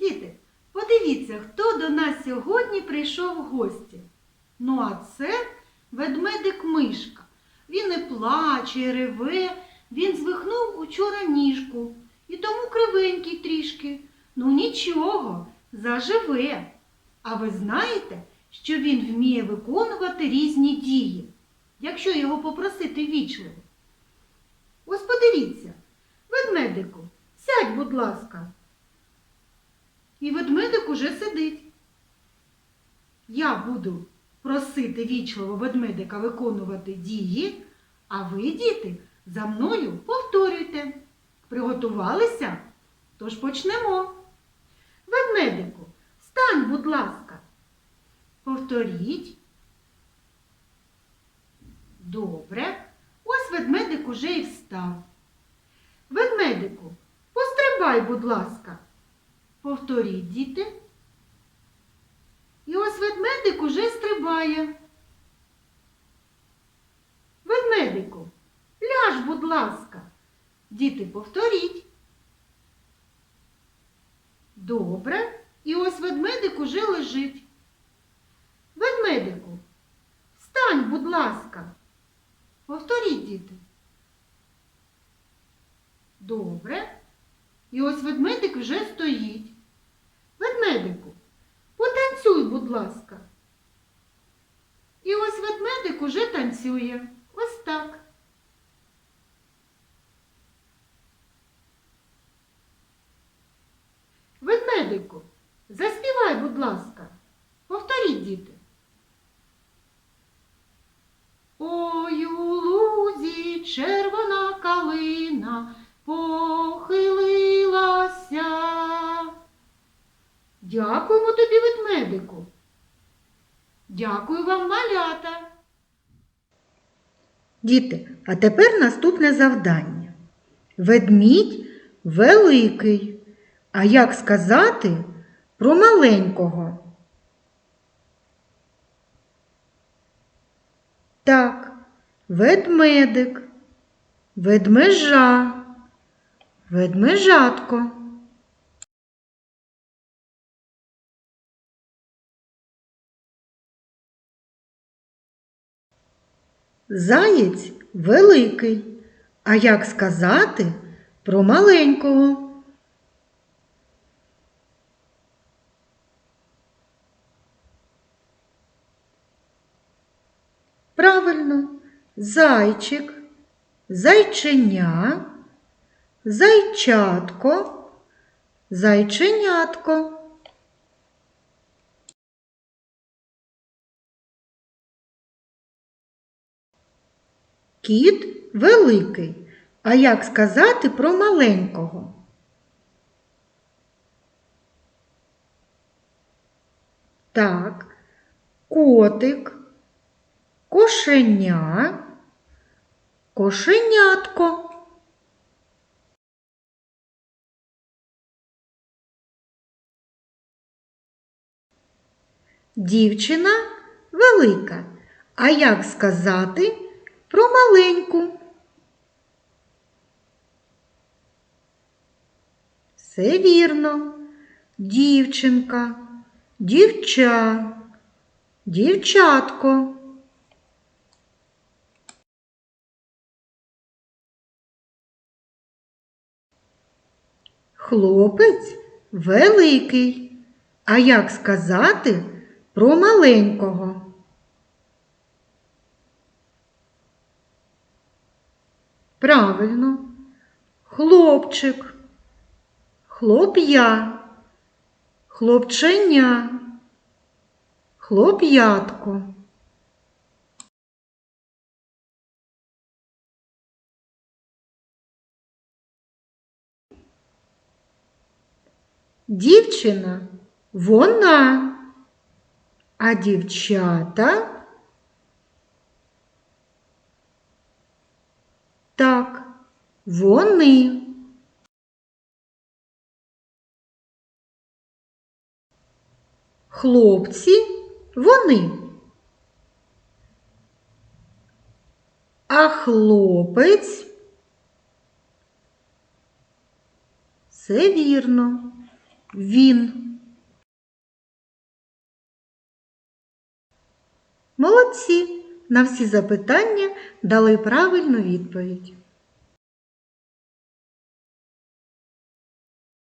Діти, подивіться, хто до нас сьогодні прийшов в гості. Ну, а це ведмедик Мишка. Він і плаче, і реве, він звихнув учора ніжку, і тому кривенький трішки. Ну нічого, заживе. А ви знаєте, що він вміє виконувати різні дії, якщо його попросити вічливо. Ось подивіться, ведмедику, сядь, будь ласка. Уже сидить. Я буду просити вічливо ведмедика виконувати дії, а ви, діти, за мною повторюйте. Приготувалися? Тож почнемо. Ведмедику, встань, будь ласка. Повторіть. Добре. Ось ведмедик уже і встав. Ведмедику, пострибай, будь ласка. Повторіть, діти. Ведмедик уже стрибає. Ведмедику, ляж, будь ласка. Діти, повторіть. Добре. І ось ведмедик уже лежить. Ведмедику, встань, будь ласка. Повторіть, діти. Добре. І ось ведмедик вже стоїть. Ведмедику, потанцюй, будь ласка. І ось ведмедик уже танцює. Ось так. Ведмедику, заспівай, будь ласка. Повторіть, діти. Ой у лузі червона калина похилилася. Дякуємо тобі, ведмедику. Дякую вам, малята. Діти, а тепер наступне завдання. Ведмідь великий. А як сказати про маленького? Так, ведмедик, ведмежа, ведмежатко. Заєць великий. А як сказати про маленького? Правильно, зайчик, зайченя, зайчатко, зайченятко. Кіт великий. А як сказати про маленького? Так, котик, кошеня, кошенятко. Дівчина велика. А як сказати про маленьку? Все вірно. Дівчинка, дівча, дівчатко. Хлопець великий. А як сказати про маленького? Правильно, хлопчик, хлоп'я, хлопченя, хлоп'ятко. Дівчина вона, а дівчата так, вони. Хлопці вони. А хлопець Все вірно. Він. Молодці! На всі запитання дали правильну відповідь.